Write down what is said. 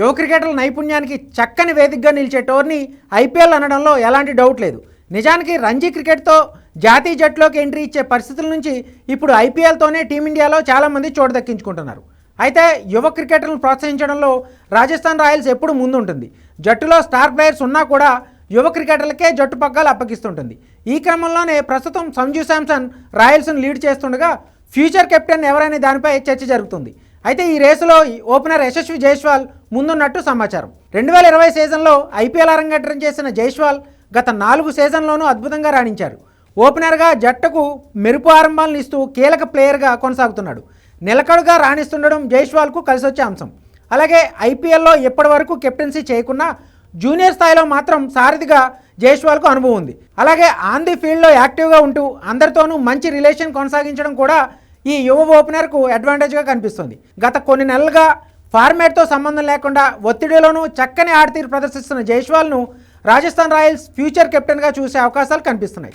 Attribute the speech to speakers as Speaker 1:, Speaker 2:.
Speaker 1: యువ క్రికెటర్ల నైపుణ్యానికి చక్కని వేదికగా నిలిచే టోర్నీ ఐపీఎల్ అనడంలో ఎలాంటి డౌట్ లేదు. నిజానికి రంజీ క్రికెట్తో జాతీయ జట్టులోకి ఎంట్రీ ఇచ్చే పరిస్థితుల నుంచి ఇప్పుడు ఐపీఎల్తోనే టీమిండియాలో చాలామంది చోటు దక్కించుకుంటున్నారు. అయితే యువ క్రికెటర్లను ప్రోత్సహించడంలో రాజస్థాన్ రాయల్స్ ఎప్పుడు ముందుంటుంది. జట్టులో స్టార్ ప్లేయర్స్ ఉన్నా కూడా యువ క్రికెటర్లకే జట్టు పగ్గాలు అప్పగిస్తుంటుంది. ఈ క్రమంలోనే ప్రస్తుతం సంజు శాంసన్ రాయల్స్ను లీడ్ చేస్తుండగా ఫ్యూచర్ కెప్టెన్ ఎవరనే దానిపై చర్చ జరుగుతుంది. అయితే ఈ రేసులో ఓపెనర్ యశస్వి జైస్వాల్ ముందున్నట్టు సమాచారం. రెండు వేల ఇరవై సీజన్లో ఐపీఎల్ అరంగేట్రం చేసిన జైస్వాల్ గత నాలుగు సీజన్లోనూ అద్భుతంగా రాణించారు ఓపెనర్గా జట్టుకు మెరుపు ఆరంభాలను ఇస్తూ కీలక ప్లేయర్గా కొనసాగుతున్నాడు. నిలకడగా రాణిస్తుండడం జైస్వాల్కు కలిసొచ్చే అంశం. అలాగే ఐపీఎల్లో ఇప్పటి వరకు కెప్టెన్సీ చేయకున్నా జూనియర్ స్థాయిలో మాత్రం సారథిగా జైస్వాల్కు అనుభవం ఉంది. అలాగే ఆన్ ది ఫీల్డ్లో యాక్టివ్గా ఉంటూ అందరితోనూ మంచి రిలేషన్ కొనసాగించడం కూడా ఈ యువ ఓపెనర్కు అడ్వాంటేజ్గా కనిపిస్తుంది. గత కొన్ని నెలలుగా ఫార్మాట్తో సంబంధం లేకుండా ఒత్తిడిలోనూ చక్కని ఆడతీరు ప్రదర్శిస్తున్న జైష్వాల్ను రాజస్థాన్ రాయల్స్ ఫ్యూచర్ కెప్టెన్గా చూసే అవకాశాలు కనిపిస్తున్నాయి.